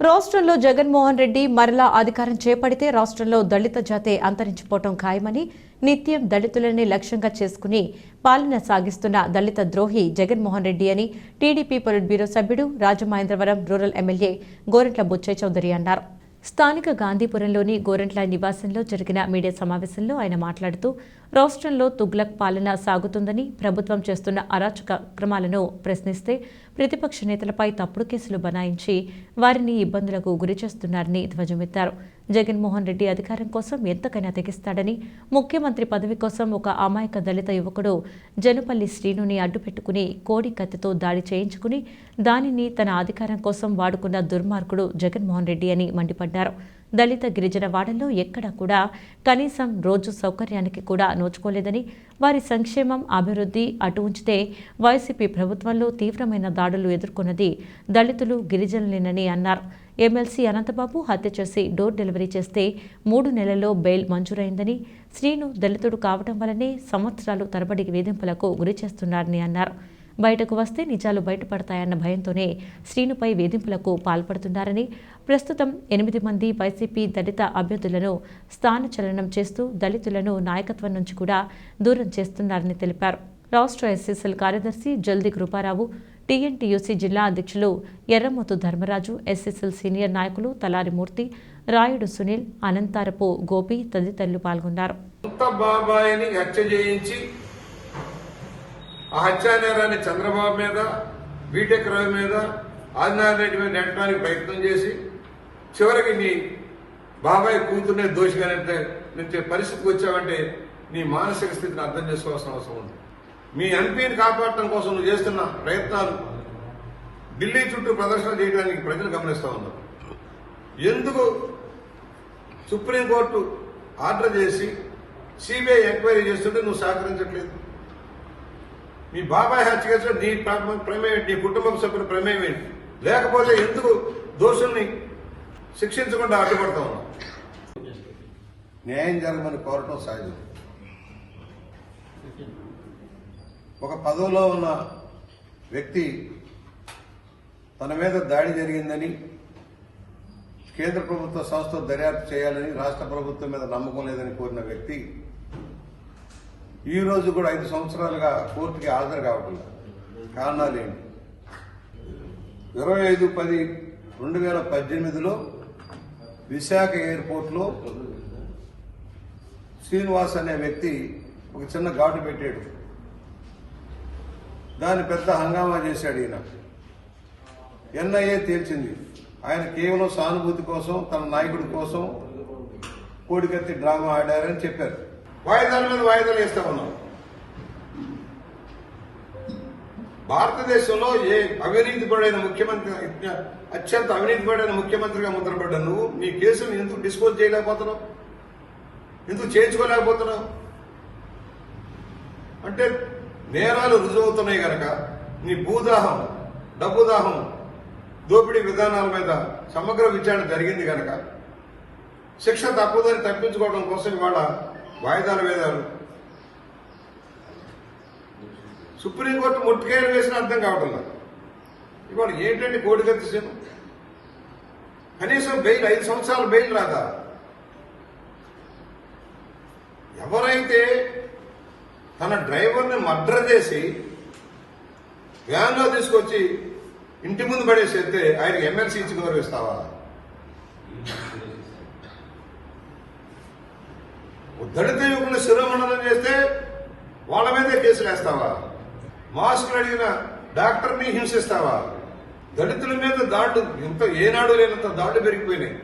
రాష్ట్రంలో జగన్మోహన్ రెడ్డి మరలా అధికారం చేపడితే రాష్ట్రంలో దళిత జాతి అంతరించిపోవటం ఖాయమని నిత్యం దళితులనే లక్ష్యంగా చేసుకుని పాలన సాగిస్తున్న దళిత ద్రోహి జగన్మోహన్ రెడ్డి అని టీడీపీ పొలిట్ బ్యూరో సభ్యుడు రాజమహేంద్రవరం రూరల్ ఎమ్మెల్యే గోరంట్ల బుచ్చయ్య చౌదరి అన్నారు. స్థానిక గాంధీపురంలోని గోరంట్ల నివాసంలో జరిగిన మీడియా సమావేశంలో ఆయన మాట్లాడుతూ రాష్ట్రంలో తుగ్లక్ పాలన సాగుతుందని ప్రభుత్వం చేస్తున్న అరాచక క్రమాలను ప్రశ్నిస్తే ప్రతిపక్ష నేతలపై తప్పుడు కేసులు బనాయించి వారిని ఇబ్బందులకు గురిచేస్తున్నారని ధ్వజమెత్తారు. జగన్మోహన్ రెడ్డి అధికారం కోసం ఎంతకైనా తెగిస్తాడని ముఖ్యమంత్రి పదవి కోసం ఒక అమాయక దళిత యువకుడు జనుపల్లి శ్రీనుని అడ్డుపెట్టుకుని కోడి కత్తితో దాడి చేయించుకుని దానిని తన అధికారం కోసం వాడుకున్న దుర్మార్గుడు జగన్మోహన్ రెడ్డి అని మండిపడ్డారు. దళిత గిరిజన వాడల్లో ఎక్కడా కూడా కనీసం రోజు సౌకర్యానికి కూడా నోచుకోలేదని వారి సంక్షేమం అభివృద్ధి అటు ఉంచితే వైసీపీ ప్రభుత్వంలో తీవ్రమైన దాడులు ఎదుర్కొన్నది దళితులు గిరిజనులేనని అన్నారు. ఎమ్మెల్సీ అనంతబాబు హత్య చేసి డోర్ డెలివరీ చేస్తే మూడు నెలల్లో బెయిల్ మంజూరైందని శ్రీను దళితుడు కావడం వల్లనే సంవత్సరాలు తరబడి వేధింపులకు గురి చేస్తున్నారని అన్నారు. బయటకు వస్తే నిజాలు బయటపడతాయన్న భయంతోనే శ్రీనుపై వేధింపులకు పాల్పడుతున్నారని ప్రస్తుతం ఎనిమిది మంది వైసీపీ దళిత అభ్యర్థులను స్థానచలనం చేస్తూ దళితులను నాయకత్వం నుంచి కూడా దూరం చేస్తున్నారని తెలిపారు. రాష్ట్ర ఎస్ఎస్ఎల్ కార్యదర్శి జల్ది కృపారావు టీఎన్టీయూసీ జిల్లా అధ్యక్షులు ఎర్రమోతు ధర్మరాజు ఎస్ఎస్ఎల్ సీనియర్ నాయకులు తలారి మూర్తి రాయుడు సునీల్ అనంతారపు గోపి తదితరులు పాల్గొన్నారు. బాబాయిని హత్య చేయించి ఆ హత్యానేరాన్ని చంద్రబాబు మీద బీటెక్ రవి మీద ఆదినారాయణ రెడ్డి మీద నెట్టడానికి ప్రయత్నం చేసి చివరికి నీ బాబాయ్ కూతుర్నే దోషిగా నెట్టే నెట్టే పరిస్థితికి వచ్చావంటే నీ మానసిక స్థితిని అర్థం చేసుకోవాల్సిన అవసరం ఉంది. మీ ఎంపీని కాపాడటం కోసం నువ్వు చేస్తున్న ప్రయత్నాలు ఢిల్లీ చుట్టూ ప్రదర్శన చేయడానికి ప్రజలు గమనిస్తూ ఉన్నారు. ఎందుకు సుప్రీంకోర్టు ఆర్డర్ చేసి సిబిఐ ఎంక్వైరీ చేస్తుంటే నువ్వు సహకరించట్లేదు? మీ బాబాయ్ హత్య కేసులో నీ ప్ర- ప్రమేయం నీ కుటుంబం సభ్యుల ప్రమేయం ఏంటి? లేకపోతే ఎందుకు దోషుల్ని శిక్షించకుండా అడ్డుపడతా న్యాయం జరగమని కోరటం సహజం. ఒక పదవిలో ఉన్న వ్యక్తి తన మీద దాడి జరిగిందని కేంద్ర ప్రభుత్వ సంస్థ దర్యాప్తు చేయాలని రాష్ట్ర ప్రభుత్వం మీద నమ్మకం లేదని కోరిన వ్యక్తి ఈ రోజు కూడా ఐదు సంవత్సరాలుగా కోర్టుకి హాజరు కావట్లేదు కారణాలు ఏంటి ఇరవై ఐదు పది రెండు వేల పద్దెనిమిదిలో విశాఖ ఎయిర్పోర్ట్లో శ్రీనివాస్ అనే వ్యక్తి ఒక చిన్న ఘాటు పెట్టాడు. దాన్ని పెద్ద హంగామా చేశాడు ఈయన. ఎన్ఐఏ తేల్చింది. ఆయన కేవలం సానుభూతి కోసం తన నాయకుడి కోసం కోడికత్తి డ్రామా ఆడారని చెప్పారు. వాయిదాల మీద వాయిదాలు వేస్తా ఉన్నాం. భారతదేశంలో ఏ అవినీతి పడైన ముఖ్యమంత్రి అత్యంత అవినీతి పడైన ముఖ్యమంత్రిగా ముద్రపడ్డ నువ్వు నీ కేసును ఎందుకు డిస్పోజ్ చేయలేకపోతున్నావు? ఎందుకు చేయించుకోలేకపోతున్నావు? అంటే నేరాలు రుజువవుతున్నాయి కనుక నీ భూదాహం డబ్బు దాహం దోపిడీ విధానాల మీద సమగ్ర విచారణ జరిగింది కనుక శిక్ష తప్పదని తప్పించుకోవడం కోసం ఇవాళ వాయిదాల వేదాలు. సుప్రీంకోర్టు ముట్టుకాయలు వేసిన అర్థం కావటం లేదు. ఇవాళ ఏంటంటే కోడికత్తి కనీసం బెయిల్ ఐదు సంవత్సరాల బెయిల్ రాదా? ఎవరైతే తన డ్రైవర్ని మర్డర్ చేసి వ్యాన్లో తీసుకొచ్చి ఇంటి ముందు పడేసేస్తే ఆయనకి ఎమ్మెల్సీ ఇచ్చి గౌరవిస్తావా? దళిత యువకులను శిరోమండలం చేస్తే వాళ్ళ మీదే కేసులు వేస్తావా? మాస్కులు అడిగిన డాక్టర్ని హింసిస్తావా? దళితుల మీద దాడులు ఇంత ఏనాడు లేనంత దాడులు పెరిగిపోయినాయి.